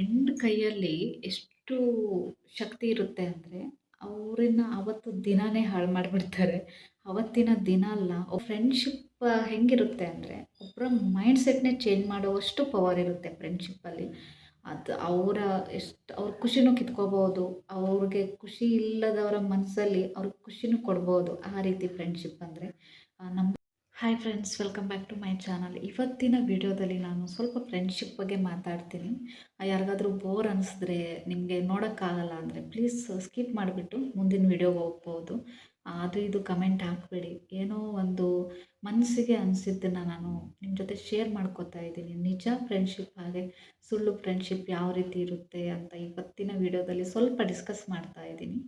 Friend ಕೈಯಲ್ಲಿ ಎಷ್ಟು ಶಕ್ತಿ ಇರುತ್ತೆ ಅಂದರೆ ಅವರನ್ನ ಅವತ್ತು ದಿನಾನೇ ಹಾಳು ಮಾಡಿಬಿಡ್ತಾರೆ. ಅವತ್ತಿನ ದಿನ ಅಲ್ಲ ಫ್ರೆಂಡ್ಶಿಪ್ ಹೆಂಗಿರುತ್ತೆ ಅಂದರೆ ಒಬ್ಬರ ಮೈಂಡ್ ಸೆಟ್ನೇ ಚೇಂಜ್ ಮಾಡುವಷ್ಟು ಪವರ್ ಇರುತ್ತೆ ಫ್ರೆಂಡ್ಶಿಪ್ಪಲ್ಲಿ ಅದು ಅವರ ಎಷ್ಟು, ಅವ್ರ ಖುಷಿನೂ ಕಿತ್ಕೋಬೋದು, ಅವ್ರಿಗೆ ಖುಷಿ ಇಲ್ಲದವರ ಮನಸ್ಸಲ್ಲಿ ಅವ್ರಿಗೆ ಖುಷಿನೂ ಕೊಡ್ಬೋದು ಆ ರೀತಿ ಫ್ರೆಂಡ್ಶಿಪ್ ಅಂದರೆ. ನಮ್ಮ hi friends welcome back to my channel ಇವತ್ತಿನ ವಿಡಿಯೋದಲ್ಲಿ ನಾನು ಸ್ವಲ್ಪ ಫ್ರೆಂಡ್ಶಿಪ್ ಬಗ್ಗೆ ಮಾತಾಡ್ತೀನಿ. ಯಾರಿಗಾದರೂ ಬೋರ್ ಅನಿಸಿದ್ರೆ ನಿಮಗೆ ನೋಡೋಕ್ಕಾಗಲ್ಲ ಅಂದರೆ ಪ್ಲೀಸ್ ಸ್ಕಿಪ್ ಮಾಡಿಬಿಟ್ಟು ಮುಂದಿನ ವಿಡಿಯೋಗೆ ಹೋಗ್ಬೋದು. ಅದು ಇದು ಕಮೆಂಟ್ ಹಾಕಬೇಡಿ. ಏನೋ ಒಂದು ಮನಸ್ಸಿಗೆ ಅನಿಸಿದ್ದನ್ನು ನಾನು ನಿಮ್ಮ ಜೊತೆ ಶೇರ್ ಮಾಡ್ಕೋತಾ ಇದ್ದೀನಿ. ನಿಜ ಫ್ರೆಂಡ್ಶಿಪ್ ಹಾಗೆ ಸುಳ್ಳು ಫ್ರೆಂಡ್ಶಿಪ್ ಯಾವ ರೀತಿ ಇರುತ್ತೆ ಅಂತ ಇವತ್ತಿನ ವಿಡಿಯೋದಲ್ಲಿ ಸ್ವಲ್ಪ ಡಿಸ್ಕಸ್ ಮಾಡ್ತಾ ಇದ್ದೀನಿ.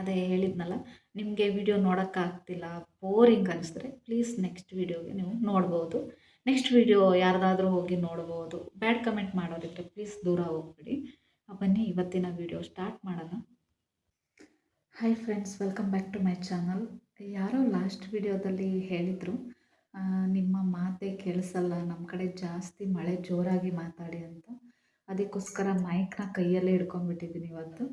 ಅದೇ ಹೇಳಿದ್ನಲ್ಲ. ನಿಮಗೆ ವಿಡಿಯೋ ನೋಡೋಕ್ಕಾಗ್ತಿಲ್ಲ ಬೋರಿಂಗ್ ಅನಿಸಿದ್ರೆ ಪ್ಲೀಸ್ ನೆಕ್ಸ್ಟ್ ವಿಡಿಯೋಗೆ ನೀವು ನೋಡ್ಬೋದು. ನೆಕ್ಸ್ಟ್ ವಿಡಿಯೋ ಯಾರ್ದಾದ್ರೂ ಹೋಗಿ ನೋಡ್ಬೋದು. ಬ್ಯಾಡ್ ಕಮೆಂಟ್ ಮಾಡೋರಿದ್ರೆ ಪ್ಲೀಸ್ ದೂರ ಹೋಗ್ಬಿಡಿ. ಬನ್ನಿ, ಇವತ್ತಿನ ವಿಡಿಯೋ ಸ್ಟಾರ್ಟ್ ಮಾಡೋಣ. Hi friends welcome back to my channel ಯಾರೋ ಲಾಸ್ಟ್ ವಿಡಿಯೋದಲ್ಲಿ ಹೇಳಿದರು ನಿಮ್ಮ ಮಾತೇ ಕೇಳಿಸಲ್ಲ ನಮ್ಮ ಕಡೆ ಜಾಸ್ತಿ ಮಳೆ ಜೋರಾಗಿ ಮಾತಾಡಿ ಅಂತ. ಅದಕ್ಕೋಸ್ಕರ ಮೈಕ್ನ ಕೈಯಲ್ಲೇ ಹಿಡ್ಕೊಂಡ್ಬಿಟ್ಟಿದ್ದೀನಿ ಇವತ್ತು.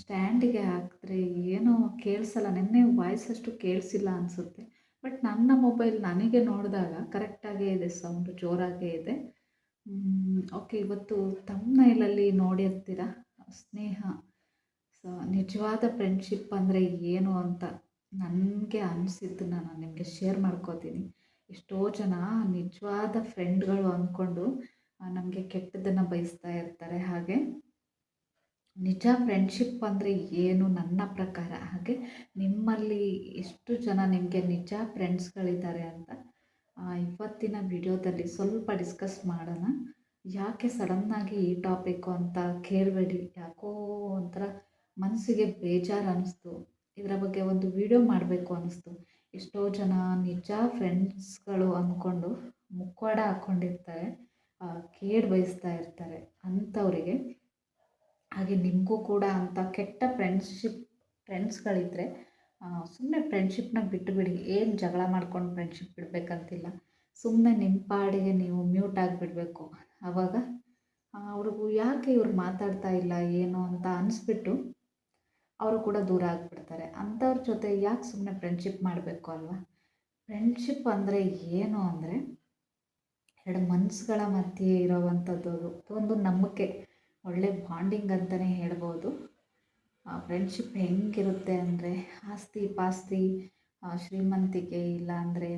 ಸ್ಟ್ಯಾಂಡಿಗೆ ಹಾಕಿದ್ರೆ ಏನೋ ಕೇಳಿಸಲ್ಲ, ನಿನ್ನೆ ವಾಯ್ಸ್ ಅಷ್ಟು ಕೇಳಿಸಿಲ್ಲ ಅನಿಸುತ್ತೆ. ಬಟ್ ನನ್ನ ಮೊಬೈಲ್ ನನಗೆ ನೋಡಿದಾಗ ಕರೆಕ್ಟಾಗೇ ಇದೆ, ಸೌಂಡು ಜೋರಾಗೇ ಇದೆ. ಓಕೆ, ಇವತ್ತು ತಮ್ಮನೈಲಲ್ಲಿ ನೋಡಿರ್ತೀರ ಸ್ನೇಹ. ಸೊ ನಿಜವಾದ ಫ್ರೆಂಡ್ಶಿಪ್ ಅಂದರೆ ಏನು ಅಂತ ನನಗೆ ಅನಿಸಿದ್ದನ್ನ ನಾನು ನಿಮಗೆ ಶೇರ್ ಮಾಡ್ಕೋತೀನಿ. ಎಷ್ಟೋ ಜನ ನಿಜವಾದ ಫ್ರೆಂಡ್ಗಳು ಅಂದ್ಕೊಂಡು ನಮಗೆ ಕೆಟ್ಟದನ್ನು ಬಯಸ್ತಾ ಇರ್ತಾರೆ. ಹಾಗೆ ನಿಜ ಫ್ರೆಂಡ್ಶಿಪ್ ಅಂದರೆ ಏನು ನನ್ನ ಪ್ರಕಾರ? ಹಾಗೆ ನಿಮ್ಮಲ್ಲಿ ಎಷ್ಟು ಜನ ನಿಮಗೆ ನಿಜ ಫ್ರೆಂಡ್ಸ್ಗಳಿದ್ದಾರೆ ಅಂತ ಇವತ್ತಿನ ವಿಡಿಯೋದಲ್ಲಿ ಸ್ವಲ್ಪ ಡಿಸ್ಕಸ್ ಮಾಡೋಣ. ಯಾಕೆ ಸಡನ್ನಾಗಿ ಈ ಟಾಪಿಕ್ಕು ಅಂತ ಕೇಳಬೇಡಿ. ಯಾಕೋ ಒಂಥರ ಮನಸ್ಸಿಗೆ ಬೇಜಾರು ಅನ್ನಿಸ್ತು ಇದರ ಬಗ್ಗೆ ಒಂದು ವಿಡಿಯೋ ಮಾಡಬೇಕು ಅನ್ನಿಸ್ತು. ಎಷ್ಟೋ ಜನ ನಿಜ ಫ್ರೆಂಡ್ಸ್ಗಳು ಅಂದ್ಕೊಂಡು ಮುಖವಾಡ ಹಾಕ್ಕೊಂಡಿರ್ತಾರೆ ಕೇಡ್ ಬಯಸ್ತಾ ಇರ್ತಾರೆ ಅಂಥವರಿಗೆ ಹಾಗೆ ನಿಮಗೂ ಕೂಡ ಅಂಥ ಕೆಟ್ಟ ಫ್ರೆಂಡ್ಶಿಪ್ ಫ್ರೆಂಡ್ಸ್ಗಳಿದ್ದರೆ ಸುಮ್ಮನೆ ಫ್ರೆಂಡ್ಶಿಪ್ನ ಬಿಟ್ಟುಬಿಡಿ ಏನು ಜಗಳ ಮಾಡ್ಕೊಂಡು ಫ್ರೆಂಡ್ಶಿಪ್ ಬಿಡಬೇಕಂತಿಲ್ಲ. ಸುಮ್ಮನೆ ನಿಮ್ಮ ಪಾಡಿಗೆ ನೀವು ಮ್ಯೂಟ್ ಆಗಿಬಿಡಬೇಕು. ಆವಾಗ ಅವ್ರಿಗೂ ಯಾಕೆ ಇವ್ರು ಮಾತಾಡ್ತಾ ಇಲ್ಲ, ಏನು ಅಂತ ಅನಿಸ್ಬಿಟ್ಟು ಅವರು ಕೂಡ ದೂರ ಆಗಿಬಿಡ್ತಾರೆ. ಅಂಥವ್ರ ಜೊತೆ ಯಾಕೆ ಸುಮ್ಮನೆ ಫ್ರೆಂಡ್ಶಿಪ್ ಮಾಡಬೇಕು ಅಲ್ವಾ? ಫ್ರೆಂಡ್ಶಿಪ್ ಅಂದರೆ ಏನು ಅಂದರೆ, ಎರಡು ಮನಸ್ಸುಗಳ ಮಧ್ಯೆ ಇರೋವಂಥದ್ದು. ಒಂದು ನಂಬಿಕೆ. ಒಳ್ಳೆ ಬಾಂಡಿಂಗ್ ಅಂತಲೇ ಹೇಳ್ಬೋದು. ಫ್ರೆಂಡ್ಶಿಪ್ ಹೆಂಗಿರುತ್ತೆ ಅಂದರೆ ಆಸ್ತಿ ಪಾಸ್ತಿ ಶ್ರೀಮಂತಿಕೆ ಇಲ್ಲ ಅಂದರೆ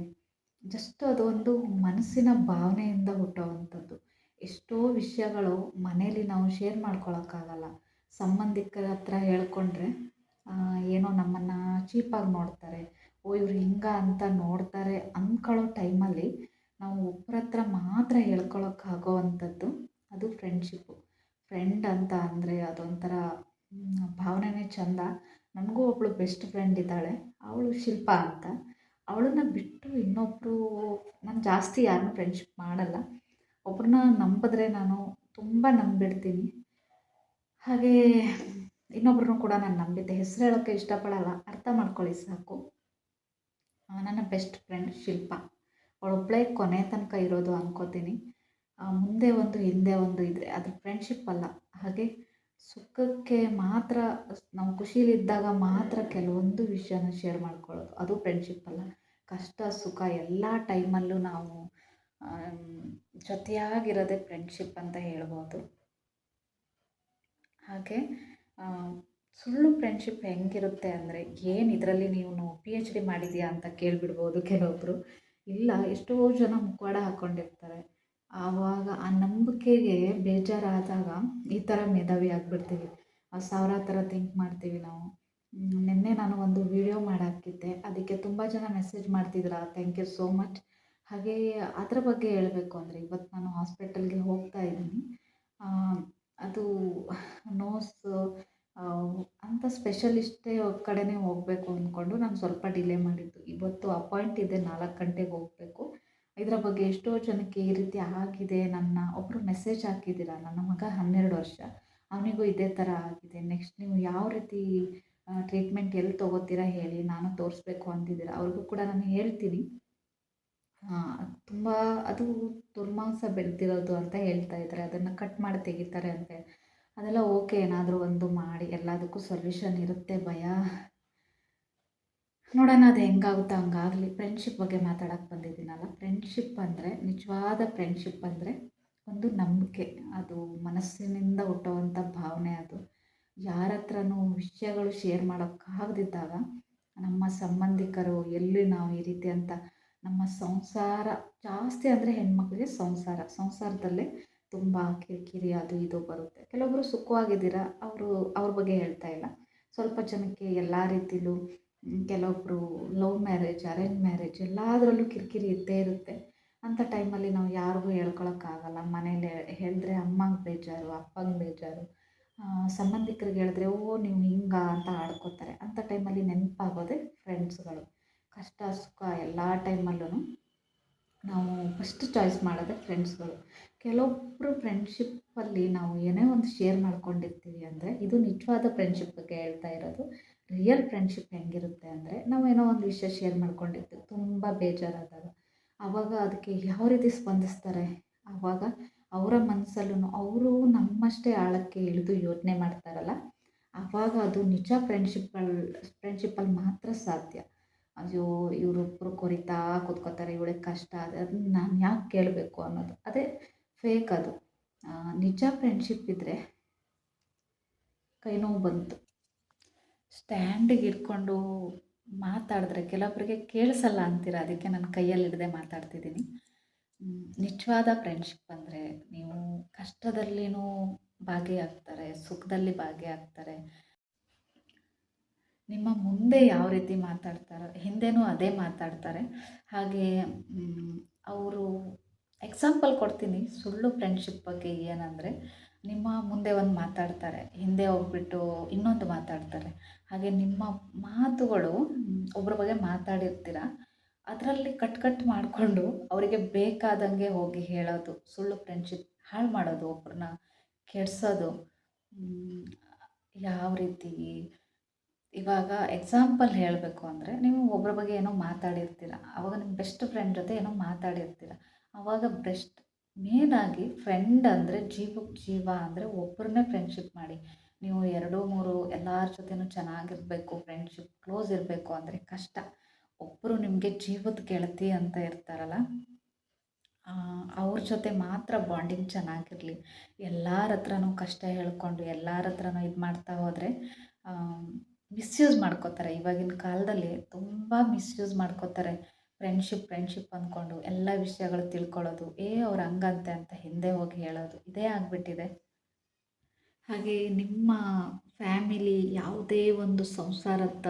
ಜಸ್ಟ್ ಅದೊಂದು ಮನಸ್ಸಿನ ಭಾವನೆಯಿಂದ ಹುಟ್ಟುವಂಥದ್ದು. ಎಷ್ಟೋ ವಿಷಯಗಳು ಮನೇಲಿ ನಾವು ಶೇರ್ ಮಾಡ್ಕೊಳಕ್ಕಾಗಲ್ಲ. ಸಂಬಂಧಿಕರ ಹತ್ರ ಹೇಳ್ಕೊಂಡ್ರೆ ಏನೋ ನಮ್ಮನ್ನು ಚೀಪಾಗಿ ನೋಡ್ತಾರೆ. ಓ, ಇವ್ರು ಹಿಂಗ ಅಂತ ನೋಡ್ತಾರೆ ಅಂದ್ಕೊಳ್ಳೋ ಟೈಮಲ್ಲಿ ನಾವು ಒಬ್ಬರ ಹತ್ರ ಮಾತ್ರ ಹೇಳ್ಕೊಳಕ್ಕಾಗೋ ಅಂಥದ್ದು ಅದು ಫ್ರೆಂಡ್ಶಿಪ್ಪು ಫ್ರೆಂಡ್ ಅಂತ ಅಂದರೆ ಅದೊಂಥರ ಭಾವನೆನೇ ಚಂದ. ನನಗೂ ಒಬ್ಬಳು ಬೆಸ್ಟ್ ಫ್ರೆಂಡ್ ಇದ್ದಾಳೆ. ಅವಳು ಶಿಲ್ಪ ಅಂತ. ಅವಳನ್ನ ಬಿಟ್ಟು ಇನ್ನೊಬ್ಬರು ನಾನು ಜಾಸ್ತಿ ಯಾರನ್ನೂ ಫ್ರೆಂಡ್ಶಿಪ್ ಮಾಡಲ್ಲ. ಒಬ್ಬರನ್ನ ನಂಬಿದ್ರೆ ನಾನು ತುಂಬ ನಂಬಿಡ್ತೀನಿ ಹಾಗೇ ಇನ್ನೊಬ್ರನ್ನೂ ಕೂಡ ನಾನು ನಂಬಿದ್ದೆ. ಹೆಸರು ಹೇಳೋಕ್ಕೆ ಇಷ್ಟಪಡಲ್ಲ. ಅರ್ಥ ಮಾಡ್ಕೊಳ್ಳಿ ಸಾಕು. ನನ್ನ ಬೆಸ್ಟ್ ಫ್ರೆಂಡ್ ಶಿಲ್ಪ. ಅವಳೊಬ್ಬಳೇ ಕೊನೆ ತನಕ ಇರೋದು ಅನ್ಕೋತೀನಿ. ಮುಂದೆ ಒಂದು, ಹಿಂದೆ ಒಂದು ಇದ್ದರೆ ಅದು ಫ್ರೆಂಡ್ಶಿಪ್ ಅಲ್ಲ. ಹಾಗೆ ಸುಖಕ್ಕೆ ಮಾತ್ರ, ನಾವು ಖುಷಿಲಿದ್ದಾಗ ಮಾತ್ರ ಕೆಲವೊಂದು ವಿಷಯನ ಶೇರ್ ಮಾಡ್ಕೊಳ್ಳೋದು. ಅದು ಫ್ರೆಂಡ್ಶಿಪ್ ಅಲ್ಲ. ಕಷ್ಟ, ಸುಖ ಎಲ್ಲ ಟೈಮಲ್ಲೂ ನಾವು ಜೊತೆಯಾಗಿರೋದೆ ಫ್ರೆಂಡ್ಶಿಪ್ ಅಂತ ಹೇಳ್ಬೋದು. ಹಾಗೆ ಸುಳ್ಳು ಫ್ರೆಂಡ್ಶಿಪ್ ಹೆಂಗಿರುತ್ತೆ ಅಂದರೆ ಏನು ಇದರಲ್ಲಿ ನೀವು ಪಿ ಎಚ್ ಡಿ ಮಾಡಿದ್ಯಾ ಅಂತ ಕೇಳಿಬಿಡ್ಬೋದು ಕೆಲವೊಬ್ಬರು ಇಲ್ಲ, ಎಷ್ಟೋ ಜನ ಮುಖವಾಡ ಹಾಕ್ಕೊಂಡಿರ್ತಾರೆ ಆವಾಗ ಆ ನಂಬಿಕೆಗೆ ಬೇಜಾರಾದಾಗ ಈ ಥರ ಮೇಧಾವಿ ಆಗಿಬಿಡ್ತೀವಿ. ಸಾವಿರ ಥರ ಥಿಂಕ್ ಮಾಡ್ತೀವಿ ನಾವು. ನಿನ್ನೆ ನಾನು ಒಂದು ವಿಡಿಯೋ ಮಾಡಾಕಿದ್ದೆ ಅದಕ್ಕೆ ತುಂಬ ಜನ ಮೆಸೇಜ್ ಮಾಡ್ತಿದ್ರ? ಥ್ಯಾಂಕ್ ಯು ಸೋ ಮಚ್ ಹಾಗೇ ಅದರ ಬಗ್ಗೆ ಹೇಳಬೇಕು ಅಂದರೆ ಇವತ್ತು ನಾನು ಹಾಸ್ಪಿಟಲ್ಗೆ ಹೋಗ್ತಾ ಇದ್ದೀನಿ. ಅದು ನೋಸ್ ಅಂಥ ಸ್ಪೆಷಲಿಸ್ಟೇ ಕಡೆನೇ ಹೋಗಬೇಕು ಅಂದ್ಕೊಂಡು ನಾನು ಸ್ವಲ್ಪ ಡಿಲೇ ಮಾಡಿದ್ದು. ಇವತ್ತು ಅಪಾಯಿಂಟ್ ಇದೆ, ನಾಲ್ಕು ಗಂಟೆಗೆ ಹೋಗಬೇಕು. ಇದರ ಬಗ್ಗೆ ಎಷ್ಟೋ ಜನಕ್ಕೆ ಈ ರೀತಿ ಆಗಿದೆ. ನನ್ನ ಒಬ್ಬರು ಮೆಸೇಜ್ ಹಾಕಿದ್ದೀರ? ನನ್ನ ಮಗ ಹನ್ನೆರಡು ವರ್ಷ. ಅವನಿಗೂ ಇದೇ ಥರ ಆಗಿದೆ. ನೆಕ್ಸ್ಟ್ ನೀವು ಯಾವ ರೀತಿ ಟ್ರೀಟ್ಮೆಂಟ್ ಎಲ್ಲಿ ತೊಗೋತೀರಾ ಹೇಳಿ ನಾನು ತೋರಿಸ್ಬೇಕು ಅಂತಿದ್ದೀರ? ಅವ್ರಿಗೂ ಕೂಡ ನಾನು ಹೇಳ್ತೀನಿ. ತುಂಬ ಅದು ದುರ್ಮಾಂಸ ಬೆಳೆದಿರೋದು ಅಂತ ಹೇಳ್ತಾ ಇದ್ದಾರೆ. ಅದನ್ನು ಕಟ್ ಮಾಡಿ ತೆಗಿತಾರೆ ಅಂತೆ. ಅದೆಲ್ಲ ಓಕೆ ಏನಾದರೂ ಒಂದು ಮಾಡಿ. ಎಲ್ಲದಕ್ಕೂ ಸೊಲ್ಯೂಷನ್ ಇರುತ್ತೆ ಭಯ. ನೋಡೋಣ, ಅದು ಹೆಂಗಾಗುತ್ತೋ ಹಂಗಾಗಲಿ. ಫ್ರೆಂಡ್ಶಿಪ್ ಬಗ್ಗೆ ಮಾತಾಡೋಕ್ಕೆ ಬಂದಿದ್ದೀನಲ್ಲ. ಫ್ರೆಂಡ್ಶಿಪ್ ಅಂದರೆ, ನಿಜವಾದ ಫ್ರೆಂಡ್ಶಿಪ್ ಅಂದರೆ ಒಂದು ನಂಬಿಕೆ. ಅದು ಮನಸ್ಸಿನಿಂದ ಹುಟ್ಟುವಂಥ ಭಾವನೆ ಅದು. ಯಾರ ಹತ್ರನೂ ವಿಷಯಗಳು ಶೇರ್ ಮಾಡೋಕ್ಕಾಗದಿದ್ದಾಗ ನಮ್ಮ ಸಂಬಂಧಿಕರು, ಎಲ್ಲಿ ನಾವು ಈ ರೀತಿ ಅಂತ, ನಮ್ಮ ಸಂಸಾರ, ಜಾಸ್ತಿ ಅಂದರೆ ಹೆಣ್ಮಕ್ಳಿಗೆ ಸಂಸಾರ. ಸಂಸಾರದಲ್ಲೇ ತುಂಬ ಕಿರಿಕಿರಿ, ಅದು ಇದು ಬರುತ್ತೆ. ಕೆಲವೊಬ್ಬರು ಸುಖವಾಗಿದ್ದೀರಾ, ಅವರು, ಅವ್ರ ಬಗ್ಗೆ ಹೇಳ್ತಾ ಇಲ್ಲ. ಸ್ವಲ್ಪ ಜನಕ್ಕೆ ಎಲ್ಲ ರೀತಿಲೂ ಕೆಲವೊಬ್ಬರು ಲವ್ ಮ್ಯಾರೇಜ್, ಅರೇಂಜ್ ಮ್ಯಾರೇಜ್ ಎಲ್ಲದರಲ್ಲೂ ಕಿರಿಕಿರಿ ಇದ್ದೇ ಇರುತ್ತೆ. ಅಂಥ ಟೈಮಲ್ಲಿ ನಾವು ಯಾರಿಗೂ ಹೇಳ್ಕೊಳಕ್ಕಾಗಲ್ಲ. ಮನೇಲಿ ಹೇಳಿದ್ರೆ ಅಮ್ಮಂಗೆ ಬೇಜಾರು, ಅಪ್ಪಂಗೆ ಬೇಜಾರು. ಸಂಬಂಧಿಕರಿಗೆ ಹೇಳಿದ್ರೆ, ಓ, ನೀವು ಹಿಂಗ ಅಂತ ಆಡ್ಕೋತಾರೆ. ಅಂಥ ಟೈಮಲ್ಲಿ ನೆನಪಾಗೋದೆ ಫ್ರೆಂಡ್ಸ್ಗಳು. ಕಷ್ಟ, ಸುಖ ಎಲ್ಲ ಟೈಮಲ್ಲೂ ನಾವು ಫಸ್ಟ್ ಚಾಯ್ಸ್ ಮಾಡೋದೇ ಫ್ರೆಂಡ್ಸ್ಗಳು. ಕೆಲವೊಬ್ಬರು ಫ್ರೆಂಡ್ಶಿಪ್ಪಲ್ಲಿ ನಾವು ಏನೇ ಒಂದು ಶೇರ್ ಮಾಡ್ಕೊಂಡಿರ್ತೀವಿ ಅಂದರೆ, ಇದು ನಿಜವಾದ ಫ್ರೆಂಡ್ಶಿಪ್ ಬಗ್ಗೆ ಹೇಳ್ತಾ ಇರೋದು. ರಿಯಲ್ ಫ್ರೆಂಡ್ಶಿಪ್ ಹೆಂಗಿರುತ್ತೆ ಅಂದರೆ ಏನೋ ಒಂದು ವಿಷಯ ಶೇರ್ ಮಾಡ್ಕೊಂಡಿರ್ತೀವಿ ತುಂಬ ಬೇಜಾರಾದಾಗ. ಆವಾಗ ಅದಕ್ಕೆ ಯಾವ ರೀತಿ ಸ್ಪಂದಿಸ್ತಾರೆ? ಆವಾಗ ಅವರ ಮನಸ್ಸಲ್ಲೂ ಅವರು ನಮ್ಮಷ್ಟೇ ಆಳಕ್ಕೆ ಇಳಿದು ಯೋಚನೆ ಮಾಡ್ತಾರಲ್ಲ ಆವಾಗ ಅದು ನಿಜ ಫ್ರೆಂಡ್ಶಿಪ್ಪಲ್ಲಿ ಫ್ರೆಂಡ್ಶಿಪ್ಪಲ್ಲಿ ಮಾತ್ರ ಸಾಧ್ಯ. ಅಯ್ಯೋ ಇವರೊಬ್ಬರು ಕೊರಿತಾ ಕೂತ್ಕೋತಾರೆ ಇವಳಿಗೆ ಕಷ್ಟ, ಅದು ಅದನ್ನ ನಾನು ಯಾಕೆ ಕೇಳಬೇಕು ಅನ್ನೋದು. ಅದೇ ಫೇಕ್ ಅದು. ನಿಜ ಫ್ರೆಂಡ್ಶಿಪ್ ಇದ್ದರೆ ಕೈ ನೋವು ಬಂತು. ಸ್ಟ್ಯಾಂಡಿಗೆ ಇಟ್ಕೊಂಡು ಮಾತಾಡಿದ್ರೆ ಕೆಲವೊಬ್ಬರಿಗೆ ಕೇಳಿಸಲ್ಲ ಅಂತೀರ, ಅದಕ್ಕೆ ನಾನು ಕೈಯಲ್ಲಿ ಹಿಡ್ದೆ ಮಾತಾಡ್ತಿದ್ದೀನಿ. ನಿಜವಾದ ಫ್ರೆಂಡ್ಶಿಪ್ ಅಂದರೆ ನೀವು ಕಷ್ಟದಲ್ಲಿನೂ ಭಾಗಿಯಾಗ್ತಾರೆ, ಸುಖದಲ್ಲಿ ಭಾಗಿಯಾಗ್ತಾರೆ. ನಿಮ್ಮ ಮುಂದೆ ಯಾವ ರೀತಿ ಮಾತಾಡ್ತಾರೋ, ಹಿಂದೆನೂ ಅದೇ ಮಾತಾಡ್ತಾರೆ. ಹಾಗೆ ಅವರು ಎಕ್ಸಾಂಪಲ್ ಕೊಡ್ತೀನಿ, ಸುಳ್ಳು ಫ್ರೆಂಡ್ಶಿಪ್ ಬಗ್ಗೆ ಏನಂದರೆ, ನಿಮ್ಮ ಮುಂದೆ ಒಂದು ಮಾತಾಡ್ತಾರೆ, ಹಿಂದೆ ಹೋಗ್ಬಿಟ್ಟು ಇನ್ನೊಂದು ಮಾತಾಡ್ತಾರೆ. ಹಾಗೆ ನಿಮ್ಮ ಮಾತುಗಳು ಒಬ್ಬರ ಬಗ್ಗೆ ಮಾತಾಡಿರ್ತೀರ? ಅದರಲ್ಲಿ ಕಟ್ ಕಟ್ ಮಾಡಿಕೊಂಡು ಅವರಿಗೆ ಬೇಕಾದಂಗೆ ಹೋಗಿ ಹೇಳೋದು, ಸುಳ್ಳು ಫ್ರೆಂಡ್ಶಿಪ್ ಹಾಳು ಮಾಡೋದು ಒಬ್ಬರನ್ನ ಕೆಡಿಸೋದು ಯಾವ ರೀತಿ ಇವಾಗ ಎಕ್ಸಾಂಪಲ್ ಹೇಳಬೇಕು ಅಂದರೆ ನೀವು ಒಬ್ಬರ ಬಗ್ಗೆ ಏನೋ ಮಾತಾಡಿರ್ತೀರ, ಅವಾಗ ನಿಮ್ಮ ಬೆಸ್ಟ್ ಫ್ರೆಂಡ್ ಜೊತೆ ಏನೋ ಮಾತಾಡಿರ್ತೀರ, ಅವಾಗ ಬೆಸ್ಟ್ ಮೇನಾಗಿ ಫ್ರೆಂಡ್ ಅಂದರೆ ಜೀವಕ್ಕೆ ಜೀವ ಅಂದರೆ ಒಬ್ಬರನ್ನೇ ಫ್ರೆಂಡ್ಶಿಪ್ ಮಾಡಿ. ನೀವು ಎರಡು, ಮೂರು ಎಲ್ಲರ ಜೊತೆನೂ ಚೆನ್ನಾಗಿರಬೇಕು ಫ್ರೆಂಡ್ಶಿಪ್ ಕ್ಲೋಸ್ ಇರಬೇಕು ಅಂದರೆ ಕಷ್ಟ. ಒಬ್ಬರು ನಿಮಗೆ ಜೀವದ ಗೆಳತಿ ಅಂತ ಇರ್ತಾರಲ್ಲ ಅವ್ರ ಜೊತೆ ಮಾತ್ರ ಬಾಂಡಿಂಗ್ ಚೆನ್ನಾಗಿರಲಿ. ಎಲ್ಲರ ಹತ್ರನೂ ಕಷ್ಟ ಹೇಳ್ಕೊಂಡು, ಎಲ್ಲರ ಹತ್ರನೂ ಇದು ಮಾಡ್ತಾ ಹೋದರೆ ಮಿಸ್ಯೂಸ್ ಮಾಡ್ಕೋತಾರೆ. ಇವಾಗಿನ ಕಾಲದಲ್ಲಿ ತುಂಬ ಮಿಸ್ಯೂಸ್ ಮಾಡ್ಕೋತಾರೆ. ಫ್ರೆಂಡ್ಶಿಪ್ ಫ್ರೆಂಡ್ಶಿಪ್ ಅಂದ್ಕೊಂಡು ಎಲ್ಲ ವಿಷಯಗಳು ತಿಳ್ಕೊಳ್ಳೋದು, ಏ, ಅವ್ರು ಹಂಗಂತೆ ಅಂತ ಹಿಂದೆ ಹೋಗಿ ಹೇಳೋದು, ಇದೇ ಆಗಿಬಿಟ್ಟಿದೆ. ಹಾಗೆ ನಿಮ್ಮ ಫ್ಯಾಮಿಲಿ ಯಾವುದೇ ಒಂದು ಸಂಸಾರದ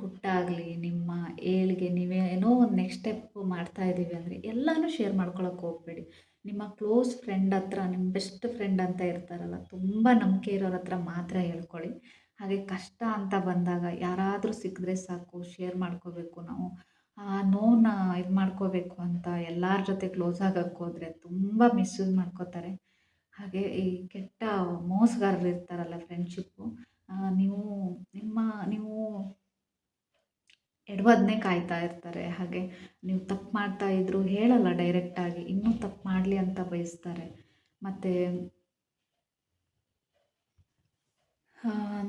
ಗುಟ್ಟಾಗಲಿ, ನಿಮ್ಮ ಏಳಿಗೆ ನೀವೇನೋ ಒಂದು ನೆಕ್ಸ್ಟ್ ಸ್ಟೆಪ್ ಮಾಡ್ತಾ ಇದ್ದೀವಿ ಅಂದರೆ ಎಲ್ಲನೂ ಶೇರ್ ಮಾಡ್ಕೊಳಕ್ಕೆ ಹೋಗಬೇಡಿ. ನಿಮ್ಮ ಕ್ಲೋಸ್ ಫ್ರೆಂಡ್ ಹತ್ರ, ನಿಮ್ಮ ಬೆಸ್ಟ್ ಫ್ರೆಂಡ್ ಅಂತ ಇರ್ತಾರಲ್ಲ, ತುಂಬ ನಂಬಿಕೆ ಇರೋರ ಹತ್ರ ಮಾತ್ರ ಹೇಳ್ಕೊಳ್ಳಿ. ಹಾಗೆ ಕಷ್ಟ ಅಂತ ಬಂದಾಗ ಯಾರಾದರೂ ಸಿಕ್ಕಿದ್ರೆ ಸಾಕು ಶೇರ್ ಮಾಡ್ಕೋಬೇಕು ನಾವು. ಆ ನೋನ ಇದು ಮಾಡ್ಕೋಬೇಕು ಅಂತ ಎಲ್ಲರ ಜೊತೆ ಕ್ಲೋಸ್ ಆಗಕ್ಕೆ ಹೋದರೆ ತುಂಬ ಮಿಸ್ಯೂಸ್ ಮಾಡ್ಕೋತಾರೆ. ಹಾಗೆ ಈ ಕೆಟ್ಟ ಮೋಸಗಾರರು ಇರ್ತಾರಲ್ಲ ಫ್ರೆಂಡ್ಶಿಪ್ಪು ನೀವು ನಿಮ್ಮ, ನೀವು ಎಡವದನ್ನೇ ಕಾಯ್ತಾ ಇರ್ತಾರೆ. ಹಾಗೆ ನೀವು ತಪ್ಪು ಮಾಡ್ತಾ ಇದ್ರು ಹೇಳಲ್ಲ ಡೈರೆಕ್ಟಾಗಿ ಇನ್ನೂ ತಪ್ಪು ಮಾಡಲಿ ಅಂತ ಬಯಸ್ತಾರೆ. ಮತ್ತು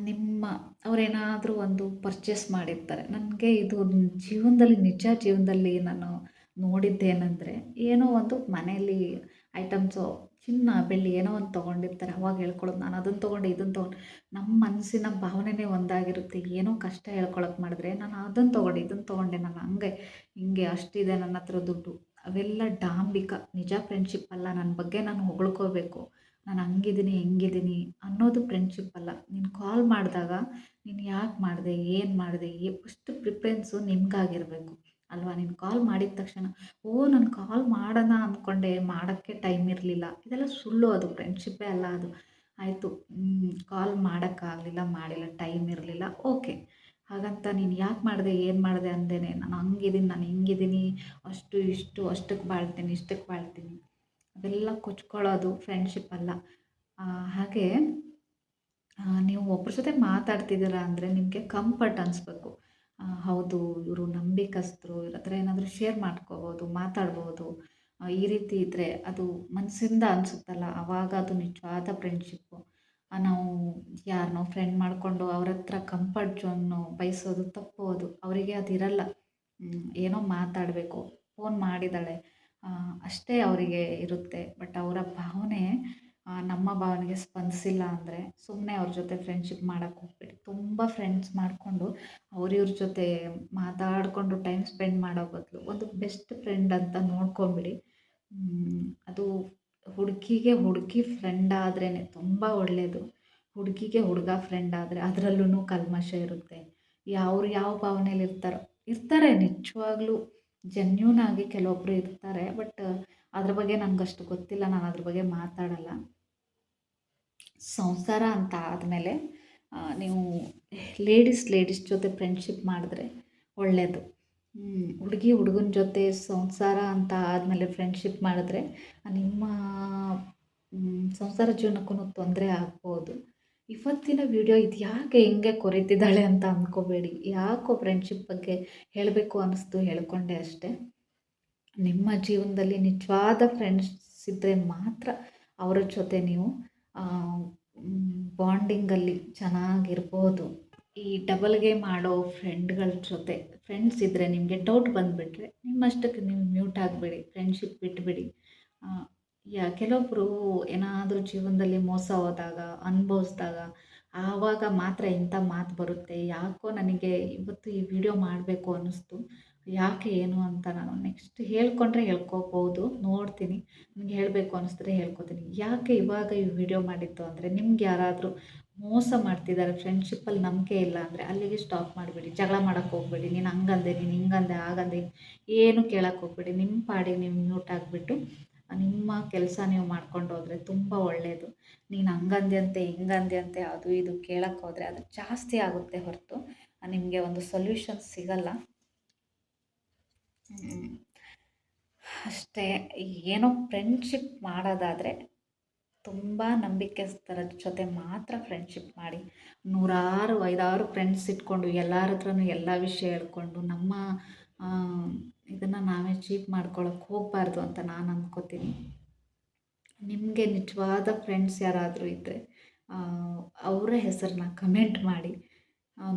ನಿಮ್ಮ, ಅವರೇನಾದರೂ ಒಂದು ಪರ್ಚೇಸ್ ಮಾಡಿರ್ತಾರೆ. ನನಗೆ ಇದು ಜೀವನದಲ್ಲಿ, ನಿಜ ಜೀವನದಲ್ಲಿ ನಾನು ನೋಡಿದ್ದೇನೆಂದರೆ, ಏನೋ ಒಂದು ಮನೆಯಲ್ಲಿ ಐಟಮ್ಸು ಚಿನ್ನ, ಬೆಳ್ಳಿ ಏನೋ ಒಂದು ತೊಗೊಂಡಿರ್ತಾರೆ. ಅವಾಗ ಹೇಳ್ಕೊಳ್ಳೋದು, ನಾನು ಅದನ್ನು ತೊಗೊಂಡೆ ಇದನ್ನು ತೊಗೊಂಡು. ನಮ್ಮ ಮನಸ್ಸಿನ ಭಾವನೆನೇ ಒಂದಾಗಿರುತ್ತೆ. ಏನೋ ಕಷ್ಟ ಹೇಳ್ಕೊಳಕ್ಕೆ ಮಾಡಿದ್ರೆ, ನಾನು ಅದನ್ನು ತೊಗೊಂಡೆ ಇದನ್ನು ತೊಗೊಂಡೆ, ನಾನು ಹಂಗೆ, ಹಿಂಗೆ, ಅಷ್ಟಿದೆ ನನ್ನ ಹತ್ರ ದುಡ್ಡು. ಅವೆಲ್ಲ ಡಾಂಬಿಕ, ನಿಜ ಫ್ರೆಂಡ್ಶಿಪ್ ಅಲ್ಲ. ನನ್ನ ಬಗ್ಗೆ ನಾನು ಹೊಗಳ್ಕೋಬೇಕು. ನಾನು ಹಂಗಿದ್ದೀನಿ ಹೆಂಗಿದ್ದೀನಿ ಅನ್ನೋದು ಫ್ರೆಂಡ್ಶಿಪ್ ಅಲ್ಲ. ನೀನು ಕಾಲ್ ಮಾಡಿದಾಗ, ನೀನು ಯಾಕೆ ಮಾಡಿದೆ, ಏನು ಮಾಡಿದೆ ಫಸ್ಟ್ ಪ್ರಿಫ್ರೆನ್ಸು ನಿಮ್ಗಾಗಿರಬೇಕು. ಅಲ್ವಾ? ನೀನು ಕಾಲ್ ಮಾಡಿದ ತಕ್ಷಣ ಓ ನಾನು ಕಾಲ್ ಮಾಡೋಣ ಅಂದ್ಕೊಂಡೆ ಮಾಡೋಕ್ಕೆ ಟೈಮ್ ಇರಲಿಲ್ಲ. ಇದೆಲ್ಲ ಸುಳ್ಳು ಅದು ಫ್ರೆಂಡ್ಶಿಪ್ಪೇ ಅಲ್ಲ ಅದು. ಆಯಿತು ಕಾಲ್ ಮಾಡೋಕ್ಕಾಗಲಿಲ್ಲ ಮಾಡಿಲ್ಲ ಟೈಮ್ ಇರಲಿಲ್ಲ ಓಕೆ ಹಾಗಂತ ನೀನು ಯಾಕೆ ಮಾಡಿದೆ ಏನು ಮಾಡಿದೆ ಅಂದೇನೆ ನಾನು ಹಂಗಿದ್ದೀನಿ ನಾನು ಹಿಂಗಿದ್ದೀನಿ ಅಷ್ಟು ಇಷ್ಟು ಅಷ್ಟಕ್ಕೆ ಬಾಳ್ತೀನಿ ಇಷ್ಟಕ್ಕೆ ಬಾಳ್ತೀನಿ. ಅದೆಲ್ಲ ಕೊಚ್ಕೊಳ್ಳೋದು ಫ್ರೆಂಡ್ಶಿಪ್ ಅಲ್ಲ. ಹಾಗೆ ನೀವು ಒಬ್ಬರ ಜೊತೆ ಮಾತಾಡ್ತಿದ್ದೀರಾ ಅಂದರೆ ನಿಮಗೆ ಕಂಫರ್ಟ್ ಅನಿಸ್ಬೇಕು. ಆ, ಹೌದು, ಇವರು ನಂಬಿಕಸ್ತರು ಇವ್ರ ಹತ್ರ ಏನಾದರೂ ಶೇರ್ ಮಾಡ್ಕೋಬೋದು, ಮಾತಾಡ್ಬೋದು. ಈ ರೀತಿ ಇದ್ದರೆ ಅದು ಮನಸ್ಸಿಂದ ಅನಿಸುತ್ತಲ್ಲ ಆವಾಗ ಅದು ನಿಜವಾದ ಫ್ರೆಂಡ್ಶಿಪ್ಪು ನಾವು ಯಾರನ್ನೋ ಫ್ರೆಂಡ್ ಮಾಡಿಕೊಂಡು ಅವ್ರ ಹತ್ರ ಕಂಫರ್ಟ್ ಝೋನು ಬಯಸೋದು ತಪ್ಪೋದು ಅವರಿಗೆ ಅದು ಇರಲ್ಲ ಏನೋ ಮಾತಾಡಬೇಕು ಫೋನ್ ಮಾಡಿದಾಳೆ ಅಷ್ಟೇ ಅವರಿಗೆ ಇರುತ್ತೆ. ಬಟ್ ಅವರ ಭಾವನೆ ನಮ್ಮ ಭಾವನೆಗೆ ಸ್ಪಂದಿಸಿಲ್ಲ ಅಂದರೆ ಸುಮ್ಮನೆ ಅವ್ರ ಜೊತೆ ಫ್ರೆಂಡ್ಶಿಪ್ ಮಾಡೋಕ್ಕೆ ಹೋಗ್ಬೇಡಿ. ತುಂಬ ಫ್ರೆಂಡ್ಸ್ ಮಾಡಿಕೊಂಡು ಅವ್ರಿವ್ರ ಜೊತೆ ಮಾತಾಡಿಕೊಂಡು ಟೈಮ್ ಸ್ಪೆಂಡ್ ಮಾಡೋ ಬದಲು ಒಂದು ಬೆಸ್ಟ್ ಫ್ರೆಂಡ್ ಅಂತ ನೋಡ್ಕೊಂಬಿಡಿ. ಅದು ಹುಡುಗಿಗೆ ಹುಡುಗಿ ಫ್ರೆಂಡ್ ಆದ್ರೇ ತುಂಬ ಒಳ್ಳೆಯದು ಹುಡುಗಿಗೆ ಹುಡುಗ ಫ್ರೆಂಡ್ ಆದರೆ ಅದರಲ್ಲೂ ಕಲ್ಮಶ ಇರುತ್ತೆ. ಯಾವ್ರು ಯಾವ ಭಾವನೆಯಲ್ಲಿ ಇರ್ತಾರೋ, ಇರ್ತಾರೆ ನಿಜವಾಗ್ಲೂ. ಜೆನ್ಯೂನ್ ಆಗಿ ಕೆಲವೊಬ್ಬರು ಇರ್ತಾರೆ ಬಟ್ ಅದ್ರ ಬಗ್ಗೆ ನನಗಷ್ಟು ಗೊತ್ತಿಲ್ಲ, ನಾನು ಅದ್ರ ಬಗ್ಗೆ ಮಾತಾಡಲ್ಲ. ಸಂಸಾರ ಅಂತ ಆದಮೇಲೆ ನೀವು ಲೇಡೀಸ್ ಲೇಡೀಸ್ ಜೊತೆ ಫ್ರೆಂಡ್ಶಿಪ್ ಮಾಡಿದ್ರೆ ಒಳ್ಳೆಯದು ಹುಡುಗಿ, ಹುಡುಗನ ಜೊತೆ ಸಂಸಾರ ಅಂತ ಆದಮೇಲೆ ಫ್ರೆಂಡ್ಶಿಪ್ ಮಾಡಿದ್ರೆ, ನಿಮ್ಮ ಸಂಸಾರ ಜೀವನಕ್ಕೂ ತೊಂದರೆ ಆಗ್ಬೋದು. ಇವತ್ತಿನ ವಿಡಿಯೋ ಇದು ಯಾಕೆ ಹಿಂಗೆ ಕೊರಿತಿದ್ದಾಳೆ ಅಂತ ಅಂದ್ಕೋಬೇಡಿ ಯಾಕೋ ಫ್ರೆಂಡ್ಶಿಪ್ ಬಗ್ಗೆ ಹೇಳಬೇಕು ಅನ್ನಿಸ್ತು ಹೇಳ್ಕೊಂಡೆ ಅಷ್ಟೇ. ನಿಮ್ಮ ಜೀವನದಲ್ಲಿ ನಿಜವಾದ ಫ್ರೆಂಡ್ಸ್ ಇದ್ದರೆ ಮಾತ್ರ ಅವರ ಜೊತೆ ನೀವು ಬಾಂಡಿಂಗಲ್ಲಿ ಚೆನ್ನಾಗಿರ್ಬೋದು. ಈ ಡಬಲ್ ಗೇಮ್ ಆಡೋ ಫ್ರೆಂಡ್ಗಳ ಜೊತೆ ಫ್ರೆಂಡ್ಸ್ ಇದ್ದರೆ ನಿಮಗೆ ಡೌಟ್ ಬಂದುಬಿಟ್ರೆ ನಿಮ್ಮಷ್ಟಕ್ಕೆ ನೀವು ಮ್ಯೂಟ್ ಆಗಬೇಡಿ ಫ್ರೆಂಡ್ಶಿಪ್ ಬಿಟ್ಬಿಡಿ. ಯಾ ಕೆಲವೊಬ್ಬರು ಏನಾದರೂ ಜೀವನದಲ್ಲಿ ಮೋಸ ಹೋದಾಗ, ಅನುಭವಿಸ್ದಾಗ ಆವಾಗ ಮಾತ್ರ ಇಂಥ ಮಾತು ಬರುತ್ತೆ. ಯಾಕೋ ನನಗೆ ಇವತ್ತು ಈ ವಿಡಿಯೋ ಮಾಡಬೇಕು ಅನ್ನಿಸ್ತು. ಯಾಕೆ ಏನು ಅಂತ ನಾನು ನೆಕ್ಸ್ಟ್ ಹೇಳ್ಕೊಂಡ್ರೆ ಹೇಳ್ಕೊಬೋದು, ನೋಡ್ತೀನಿ. ನನಗೆ ಹೇಳಬೇಕು ಅನಿಸಿದ್ರೆ ಹೇಳ್ಕೊತೀನಿ. ಯಾಕೆ ಇವಾಗ ಈ ವಿಡಿಯೋ ಮಾಡಿದ್ದು ಅಂದರೆ ನಿಮ್ಗೆ ಯಾರಾದರೂ ಮೋಸ ಮಾಡ್ತಿದ್ದಾರೆ ಫ್ರೆಂಡ್ಶಿಪ್ಪಲ್ಲಿ ನಂಬಿಕೆ ಇಲ್ಲ ಅಂದರೆ ಅಲ್ಲಿಗೆ ಸ್ಟಾಪ್ ಮಾಡಿಬಿಡಿ. ಜಗಳ ಮಾಡೋಕ್ಕೆ ಹೋಗ್ಬೇಡಿ. ನೀನು ಹಂಗಂದೆ, ನೀನು ಹಿಂಗಂದೆ ಆಗಂದೆ ಏನು ಕೇಳೋಕ್ಕೆ ಹೋಗ್ಬೇಡಿ. ನಿಮ್ಮ ಪಾಡಿಗೆ ನೀವು ಮ್ಯೂಟ್ ಆಗಿಬಿಟ್ಟು ನಿಮ್ಮ ಕೆಲಸ ನೀವು ಮಾಡ್ಕೊಂಡು ಹೋದರೆ ತುಂಬ ಒಳ್ಳೆಯದು ನೀನು ಹಂಗಂದೆ ಅಂತೆ, ಹಿಂಗಂದೆ ಅಂತೆ, ಅದು ಇದು ಕೇಳೋಕ್ಕೆ ಹೋದರೆ ಅದು ಜಾಸ್ತಿ ಆಗುತ್ತೆ ಹೊರತು. ನಿಮಗೆ ಒಂದು ಸೊಲ್ಯೂಷನ್ ಸಿಗಲ್ಲ. ಅಷ್ಟೇ, ಏನೋ ಫ್ರೆಂಡ್ಶಿಪ್ ಮಾಡೋದಾದರೆ ತುಂಬ ನಂಬಿಕೆಸ್ತರ ಜೊತೆ ಮಾತ್ರ ಫ್ರೆಂಡ್ಶಿಪ್ ಮಾಡಿ. ನೂರಾರು, ಐದಾರು ಫ್ರೆಂಡ್ಸ್ ಇಟ್ಕೊಂಡು, ಎಲ್ಲರ ಹತ್ರನೂ ಎಲ್ಲ ವಿಷಯ ಹೇಳ್ಕೊಂಡು, ನಮ್ಮ ಇದನ್ನು ನಾವೇ ಚೀಪ್ ಮಾಡ್ಕೊಳಕ್ಕೆ ಹೋಗಬಾರ್ದು ಅಂತ ನಾನು ಅಂದ್ಕೋತೀನಿ ನಿಮಗೆ ನಿಜವಾದ ಫ್ರೆಂಡ್ಸ್ ಯಾರಾದರೂ ಇದ್ದರೆ ಅವರ ಹೆಸರನ್ನ ಕಮೆಂಟ್ ಮಾಡಿ.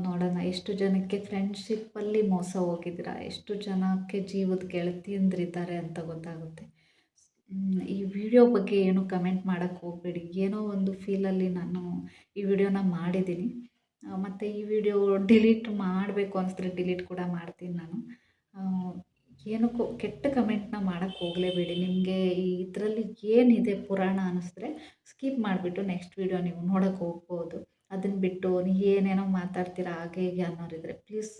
ನೋಡೋಣ, ಎಷ್ಟು ಜನಕ್ಕೆ ಫ್ರೆಂಡ್ಶಿಪ್ಪಲ್ಲಿ ಮೋಸ ಹೋಗಿದ್ದೀರಾ, ಎಷ್ಟು ಜನಕ್ಕೆ ಜೀವದ ಗೆಳತಿಯಂದ್ರಿದ್ದಾರೆ ಅಂತ ಗೊತ್ತಾಗುತ್ತೆ. ಈ ವಿಡಿಯೋ ಬಗ್ಗೆ ಏನು ಕಮೆಂಟ್ ಮಾಡೋಕ್ಕೆ ಹೋಗಬೇಡಿ. ಏನೋ ಒಂದು ಫೀಲಲ್ಲಿ ನಾನು ಈ ವಿಡಿಯೋನ ಮಾಡಿದ್ದೀನಿ. ಮತ್ತು ಈ ವಿಡಿಯೋ ಡಿಲೀಟ್ ಮಾಡಬೇಕು ಅನಿಸಿದ್ರೆ ಡಿಲೀಟ್ ಕೂಡ ಮಾಡ್ತೀನಿ ನಾನು. ಏನಕ್ಕೂ ಕೆಟ್ಟ ಕಮೆಂಟ್ನ ಮಾಡೋಕ್ಕೆ ಹೋಗಲೇಬೇಡಿ. ನಿಮಗೆ ಇದರಲ್ಲಿ ಏನಿದೆ ಪುರಾಣ ಅನ್ನಿಸಿದ್ರೆ ಸ್ಕಿಪ್ ಮಾಡಿಬಿಟ್ಟು ನೆಕ್ಸ್ಟ್ ವಿಡಿಯೋ ನೀವು ನೋಡೋಕ್ಕೆ ಹೋಗ್ಬೋದು. ಅದನ್ನು ಬಿಟ್ಟು ನೀವು ಏನೇನೋ ಮಾತಾಡ್ತೀರಾ ಹಾಗೆ ಹೀಗೆ ಅನ್ನೋರಿದ್ರೆ ಪ್ಲೀಸ್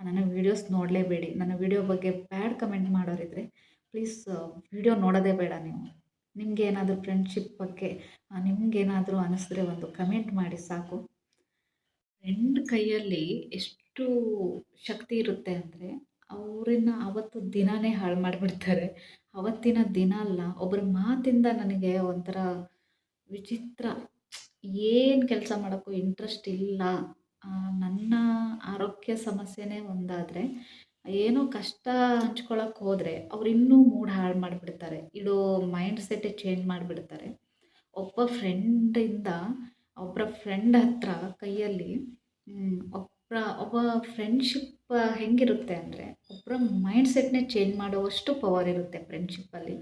ನನ್ನ ವೀಡಿಯೋಸ್ ನೋಡಲೇಬೇಡಿ. ನನ್ನ ವಿಡಿಯೋ ಬಗ್ಗೆ ಬ್ಯಾಡ್ ಕಮೆಂಟ್ ಮಾಡೋರಿದ್ರೆ ಪ್ಲೀಸ್ ವಿಡಿಯೋ ನೋಡೋದೇ ಬೇಡ ನೀವು. ನಿಮ್ಗೆ ಏನಾದರೂ ಫ್ರೆಂಡ್ಶಿಪ್ ಬಗ್ಗೆ ನಿಮ್ಗೇನಾದರೂ ಅನ್ನಿಸಿದ್ರೆ ಒಂದು ಕಮೆಂಟ್ ಮಾಡಿ ಸಾಕು. ಫ್ರೆಂಡ್ ಕೈಯಲ್ಲಿ ಎಷ್ಟು ಶಕ್ತಿ ಇರುತ್ತೆ ಅಂದರೆ ಅವರನ್ನ ಅವತ್ತು ದಿನನೇ ಹಾಳು ಮಾಡಿಬಿಡ್ತಾರೆ. ಅವತ್ತಿನ ದಿನ ಅಲ್ಲ ಒಬ್ಬರ ಮಾತಿಂದ ನನಗೆ ಒಂಥರ ವಿಚಿತ್ರ ಏನು ಕೆಲಸ ಮಾಡೋಕ್ಕೂ ಇಂಟ್ರೆಸ್ಟ್ ಇಲ್ಲ. ನನ್ನ ಆರೋಗ್ಯ ಸಮಸ್ಯೆನೇ ಒಂದಾದರೆ, ಏನೋ ಕಷ್ಟ ಹಂಚ್ಕೊಳಕ್ಕೆ ಹೋದರೆ ಅವ್ರು ಇನ್ನೂ ಮೂಡ್ ಹಾಳು ಮಾಡಿಬಿಡ್ತಾರೆ. ಇಡೋ ಮೈಂಡ್ ಸೆಟ್ಟೇ ಚೇಂಜ್ ಮಾಡಿಬಿಡ್ತಾರೆ. ಒಬ್ಬ ಫ್ರೆಂಡಿಂದ ಒಬ್ಬರ ಫ್ರೆಂಡ್ ಹತ್ರ ಕೈಯಲ್ಲಿ ಒಬ್ಬರ ಒಬ್ಬ ಫ್ರೆಂಡ್ಶಿಪ್ ಹೆಂಗಿರುತ್ತೆ ಅಂದರೆ ಒಬ್ಬರ ಮೈಂಡ್ ಸೆಟ್ನೇ ಚೇಂಜ್ ಮಾಡುವಷ್ಟು ಪವರ್ ಇರುತ್ತೆ ಫ್ರೆಂಡ್ಶಿಪ್ಪಲ್ಲಿ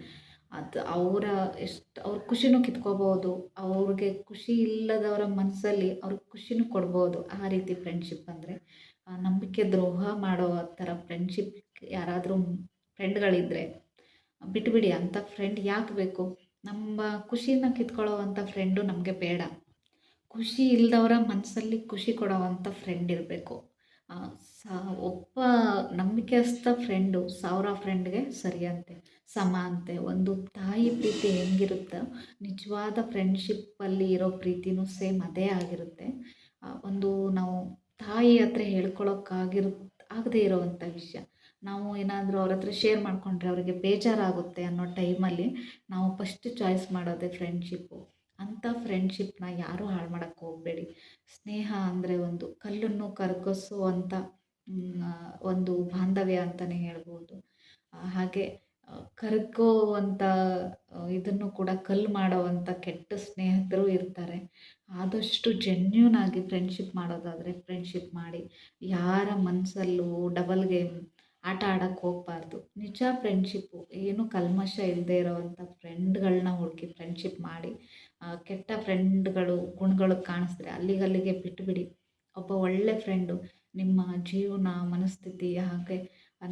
ಅದು ಅವರ ಎಷ್ಟು, ಅವ್ರ ಖುಷಿನೂ ಕಿತ್ಕೋಬೋದು, ಅವ್ರಿಗೆ ಖುಷಿ ಇಲ್ಲದವರ ಮನಸ್ಸಲ್ಲಿ ಅವ್ರಿಗೆ ಖುಷಿನೂ ಕೊಡ್ಬೋದು ಆ ರೀತಿ ಫ್ರೆಂಡ್ಶಿಪ್ ಅಂದರೆ. ನಂಬಿಕೆ ದ್ರೋಹ ಮಾಡೋ ಥರ ಫ್ರೆಂಡ್ಶಿಪ್ ಯಾರಾದರೂ ಫ್ರೆಂಡ್ಗಳಿದ್ದರೆ ಬಿಟ್ಬಿಡಿ ಅಂಥ ಫ್ರೆಂಡ್ ಯಾಕೆ ಬೇಕು? ನಮ್ಮ ಖುಷಿನ ಕಿತ್ಕೊಳ್ಳೋವಂಥ ಫ್ರೆಂಡು ನಮಗೆ ಬೇಡ. ಖುಷಿ ಇಲ್ಲದವರ ಮನಸ್ಸಲ್ಲಿ ಖುಷಿ ಕೊಡೋವಂಥ ಫ್ರೆಂಡ್ ಇರಬೇಕು. ಸಾ, ಒಬ್ಬ ನಂಬಿಕೆಸ್ಥ ಫ್ರೆಂಡು ಸಾವಿರ ಫ್ರೆಂಡ್ಗೆ ಸರಿಯಂತೆ ಸಮ ಅಂತೆ ಒಂದು ತಾಯಿ ಪ್ರೀತಿ ಹೆಂಗಿರುತ್ತೋ? ನಿಜವಾದ ಫ್ರೆಂಡ್ಶಿಪ್ಪಲ್ಲಿ ಇರೋ ಪ್ರೀತಿನೂ ಸೇಮ್ ಅದೇ ಆಗಿರುತ್ತೆ. ಒಂದು ನಾವು ತಾಯಿ ಹತ್ರ ಹೇಳ್ಕೊಳೋಕ್ಕಾಗಿರು ಆಗದೇ ಇರೋವಂಥ ವಿಷಯ. ನಾವು ಏನಾದರೂ ಅವ್ರ ಹತ್ರ ಶೇರ್ ಮಾಡಿಕೊಂಡ್ರೆ ಅವರಿಗೆ ಬೇಜಾರಾಗುತ್ತೆ ಅನ್ನೋ ಟೈಮಲ್ಲಿ ನಾವು ಫಸ್ಟ್ ಚಾಯ್ಸ್ ಮಾಡೋದೇ ಫ್ರೆಂಡ್ಶಿಪ್ಪು ಅಂಥ ಫ್ರೆಂಡ್ಶಿಪ್ನ ಯಾರೂ ಹಾಳು ಮಾಡೋಕ್ಕೆ ಹೋಗಬೇಡಿ. ಸ್ನೇಹ ಅಂದರೆ ಒಂದು ಕಲ್ಲನ್ನು ಕರಗಿಸುವಂಥ ಮ್, ಒಂದು ಬಾಂಧವ್ಯ ಅಂತಲೇ ಹೇಳ್ಬೋದು. ಹಾಗೆ ಕರ್ಕೋವಂಥ ಇದನ್ನು ಕೂಡ ಕಲ್ಲು ಮಾಡೋವಂಥ ಕೆಟ್ಟ ಸ್ನೇಹಿತರು ಇರ್ತಾರೆ. ಆದಷ್ಟು ಜೆನ್ಯೂನ್ ಆಗಿ ಫ್ರೆಂಡ್ಶಿಪ್ ಮಾಡೋದಾದರೆ ಫ್ರೆಂಡ್ಶಿಪ್ ಮಾಡಿ, ಯಾರ ಮನಸ್ಸಲ್ಲೂ ಡಬಲ್ ಗೇಮ್ ಆಟ ಆಡೋಕ್ಕೆ ಹೋಗಬಾರ್ದು. ನಿಜ ಫ್ರೆಂಡ್ಶಿಪ್ಪು ಏನು ಕಲ್ಮಶ ಇಲ್ಲದೆ ಇರೋವಂಥ ಫ್ರೆಂಡ್ಗಳನ್ನ ಹುಡುಕಿ ಫ್ರೆಂಡ್ಶಿಪ್ ಮಾಡಿ ಕೆಟ್ಟ ಫ್ರೆಂಡ್ಗಳು ಗುಣಗಳು ಕಾಣಿಸಿದ್ರೆ ಅಲ್ಲಿಗಲ್ಲಿಗೆ ಬಿಟ್ಟುಬಿಡಿ ಒಬ್ಬ ಒಳ್ಳೆ ಫ್ರೆಂಡು ನಿಮ್ಮ ಜೀವನ, ಮನಸ್ಥಿತಿ ಹಾಗೆ,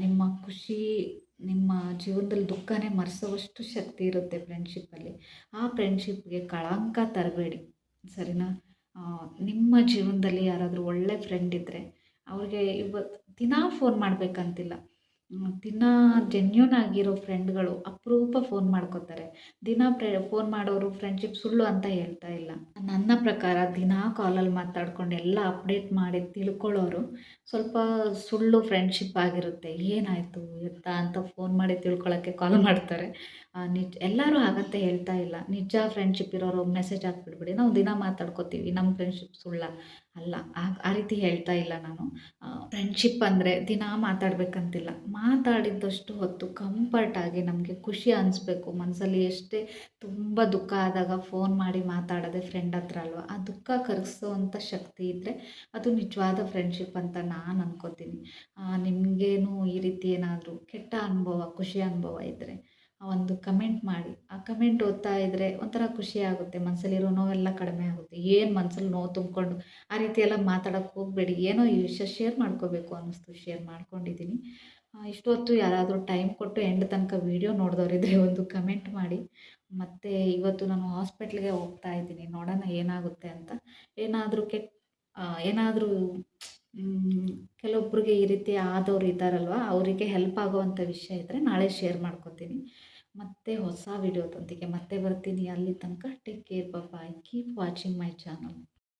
ನಿಮ್ಮ ಖುಷಿ ನಿಮ್ಮ ಜೀವನದಲ್ಲಿ ದುಃಖನೇ ಮರೆಸೋವಷ್ಟು ಶಕ್ತಿ ಇರುತ್ತೆ ಫ್ರೆಂಡ್ಶಿಪ್ಪಲ್ಲಿ ಆ ಫ್ರೆಂಡ್ಶಿಪ್ಗೆ ಕಳಂಕ ತರಬೇಡಿ, ಸರಿನಾ? ನಿಮ್ಮ ಜೀವನದಲ್ಲಿ ಯಾರಾದರೂ ಒಳ್ಳೆ ಫ್ರೆಂಡ್ ಇದ್ದರೆ ಅವ್ರಿಗೆ ಇವತ್ತು ದಿನಾ ಫೋನ್ ಮಾಡಬೇಕಂತಿಲ್ಲ. ದಿನಾ ಜೆನ್ಯೂನ್ ಆಗಿರೋ ಫ್ರೆಂಡ್ಗಳು ಅಪರೂಪ ಫೋನ್ ಮಾಡ್ಕೋತಾರೆ. ದಿನ ಫ್ರೆ ಫೋನ್ ಮಾಡೋರು ಫ್ರೆಂಡ್ಶಿಪ್ ಸುಳ್ಳು ಅಂತ ಹೇಳ್ತಾ ಇಲ್ಲ. ನನ್ನ ಪ್ರಕಾರ ದಿನಾ ಕಾಲಲ್ಲಿ ಮಾತಾಡ್ಕೊಂಡು ಎಲ್ಲ ಅಪ್ಡೇಟ್ ಮಾಡಿ ತಿಳ್ಕೊಳ್ಳೋರು ಸ್ವಲ್ಪ ಸುಳ್ಳು ಫ್ರೆಂಡ್ಶಿಪ್ ಆಗಿರುತ್ತೆ. ಏನಾಯಿತು, ಎತ್ತ ಅಂತ ಫೋನ್ ಮಾಡಿ ತಿಳ್ಕೊಳ್ಳೋಕ್ಕೆ ಕಾಲ್ ಮಾಡ್ತಾರೆ. ನಿಜ, ಎಲ್ಲರೂ ಆಗತ್ತೆ ಹೇಳ್ತಾ ಇಲ್ಲ. ನಿಜ ಫ್ರೆಂಡ್ಶಿಪ್ ಇರೋರು ಮೆಸೇಜ್ ಹಾಕ್ಬಿಡ್ಬಿಡಿ. ನಾವು ದಿನ ಮಾತಾಡ್ಕೋತೀವಿ. ನಮ್ಮ ಫ್ರೆಂಡ್ಶಿಪ್ ಸುಳ್ಳ ಅಲ್ಲ. ಆ ರೀತಿ ಹೇಳ್ತಾ ಇಲ್ಲ ನಾನು. ಫ್ರೆಂಡ್ಶಿಪ್ ಅಂದರೆ ದಿನ ಮಾತಾಡಬೇಕಂತಿಲ್ಲ. ಮಾತಾಡಿದ್ದಷ್ಟು ಹೊತ್ತು ಕಂಫರ್ಟಾಗಿ ನಮಗೆ ಖುಷಿ ಅನಿಸ್ಬೇಕು. ಮನಸ್ಸಲ್ಲಿ ಎಷ್ಟೇ ತುಂಬ ದುಃಖ ಆದಾಗ ಫೋನ್ ಮಾಡಿ ಮಾತಾಡೋದೆ ಫ್ರೆಂಡ್ ಹತ್ರ ಅಲ್ವಾ? ಆ ದುಃಖ ಕರಗಿಸೋವಂಥ ಶಕ್ತಿ ಇದ್ದರೆ ಅದು ನಿಜವಾದ ಫ್ರೆಂಡ್ಶಿಪ್ ಅಂತ ನಾನು ಅನ್ಕೋತೀನಿ. ನಿಮಗೇನು ಈ ರೀತಿ ಏನಾದರೂ ಕೆಟ್ಟ ಅನುಭವ, ಖುಷಿ ಅನುಭವ ಇದ್ದರೆ ಒಂದು ಕಮೆಂಟ್ ಮಾಡಿ. ಆ ಕಮೆಂಟ್ ಓದ್ತಾ ಇದ್ದರೆ ಒಂಥರ ಖುಷಿ ಆಗುತ್ತೆ. ಮನಸ್ಸಲ್ಲಿರೋ ನೋವೆಲ್ಲ ಕಡಿಮೆ ಆಗುತ್ತೆ. ಏನು ಮನಸ್ಸಲ್ಲಿ ನೋವು ತುಂಬಿಕೊಂಡು ಆ ರೀತಿ ಎಲ್ಲ ಮಾತಾಡೋಕ್ಕೆ ಹೋಗಬೇಡಿ. ಏನೋ ಈ ವಿಷಯ ಶೇರ್ ಮಾಡ್ಕೋಬೇಕು ಅನ್ನಿಸ್ತು. ಶೇರ್ ಮಾಡ್ಕೊಂಡಿದ್ದೀನಿ. ಇಷ್ಟೊತ್ತು ಯಾರಾದರೂ ಟೈಮ್ ಕೊಟ್ಟು ಎಂಡ್ ತನಕ ವೀಡಿಯೋ ನೋಡಿದವರಿದ್ರೆ ಒಂದು ಕಮೆಂಟ್ ಮಾಡಿ. ಮತ್ತು ಇವತ್ತು ನಾನು ಹಾಸ್ಪಿಟ್ಲಿಗೆ ಹೋಗ್ತಾ ಇದ್ದೀನಿ. ನೋಡೋಣ ಏನಾಗುತ್ತೆ ಅಂತ. ಏನಾದರೂ ಕೆಟ್ಟ ಏನಾದರೂ ಕೆಲವೊಬ್ಬರಿಗೆ ಈ ರೀತಿ ಆದವ್ರು ಇದ್ದಾರಲ್ವ, ಅವರಿಗೆ ಹೆಲ್ಪ್ ಆಗೋವಂಥ ವಿಷಯ ಇದ್ದರೆ ನಾಳೆ ಶೇರ್ ಮಾಡ್ಕೊತೀನಿ. ಮತ್ತೆ ಹೊಸ ವಿಡಿಯೋದೊಂದಿಗೆ ಮತ್ತೆ ಬರ್ತೀನಿ. ಅಲ್ಲಿ ತನಕ take care bye keep watching my channel